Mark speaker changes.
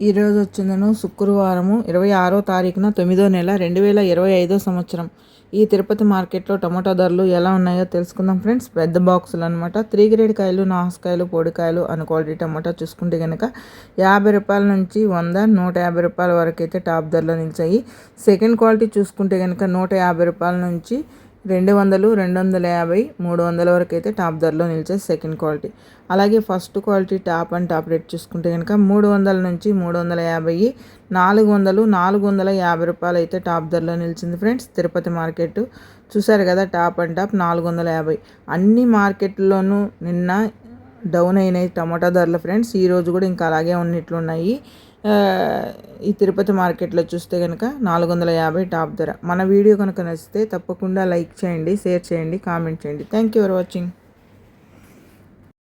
Speaker 1: ఈరోజు వచ్చిందను శుక్రవారము ఇరవై ఆరో తారీఖున తొమ్మిదో నెల రెండు వేల ఇరవై ఐదో సంవత్సరం. ఈ తిరుపతి మార్కెట్లో టమాటో ధరలు ఎలా ఉన్నాయో తెలుసుకుందాం ఫ్రెండ్స్. పెద్ద బాక్సులు అనమాట త్రీ గ్రేడ్ కాయలు నాసుకాయలు పొడికాయలు అను క్వాలిటీ టమాటా చూసుకుంటే కనుక యాభై రూపాయల నుంచి వంద నూట యాభై రూపాయల వరకు అయితే టాప్ ధరలో నిలిచాయి. సెకండ్ క్వాలిటీ చూసుకుంటే కనుక నూట యాభై రూపాయల నుంచి రెండు వందలు రెండు వందల యాభై మూడు వందల వరకు అయితే టాప్ ధరలో నిలిచే సెకండ్ క్వాలిటీ. అలాగే first quality top and top rate చూసుకుంటే కనుక మూడు వందల నుంచి మూడు వందల యాభై నాలుగు వందలు నాలుగు వందల యాభై రూపాయలు అయితే టాప్ ధరలో నిలిచింది ఫ్రెండ్స్ తిరుపతి మార్కెట్. చూసారు కదా టాప్ అండ్ టాప్ నాలుగు వందల యాభై. అన్ని మార్కెట్లోనూ నిన్న డౌన్ అయినాయి టమాటా ధరలు ఫ్రెండ్స్. ఈరోజు కూడా ఇంకా అలాగే ఉన్నట్లున్నాయి. ఈ తిరుపతి మార్కెట్లో చూస్తే కనుక నాలుగు వందల యాభై టాప్ ధర. మన వీడియో కనుక నచ్చితే తప్పకుండా లైక్ చేయండి షేర్ చేయండి కామెంట్ చేయండి. Thank you for watching